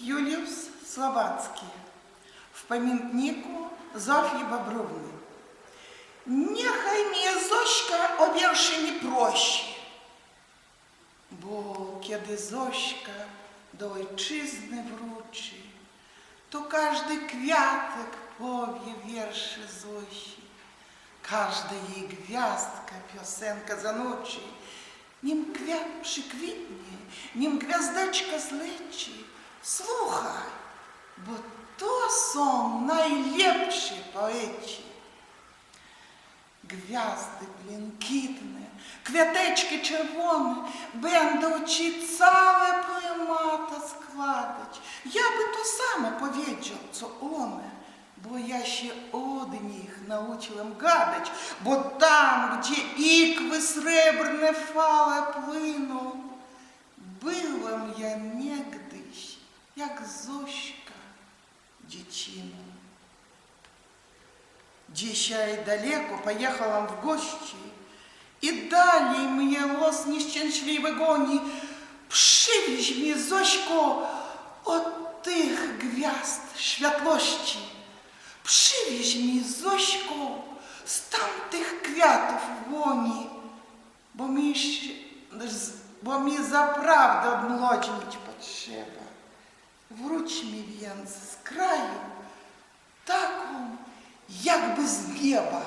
Юлиус Слобацкий в пам'ятнику Зофії Бобровни. Нехай мені Зоська обірши не проще, бо кеди Зошка до ойчизни вручи, то каждый квяток пов'є верши Зощі, каждая ей гвяздка пісенка за ночи, ним квяпши квітні, ним гвяздачка злечи. Słuchaj, bo to są najlepsi poeci. Gwiazdy błękitne, kwiateczki czerwone będą ci całe poemata składać. Ja by to samo powiedział, co one, bo ja się od nich nauczyłem gadać, bo tam, gdzie ikwy srebrne fale płyną, byłem ja niegdy. як зощка дичину. и далеко поехал он в гости, и далее мне лос нещенчливый гоні, Пшивіж мі зощко от тих гвязд швятлощі, Пшивіж мі зощко там тих квятов вони, Бо мне бо правду заправда млочніть потреба. Вручь mi венце с краю, так он, як бы с неба.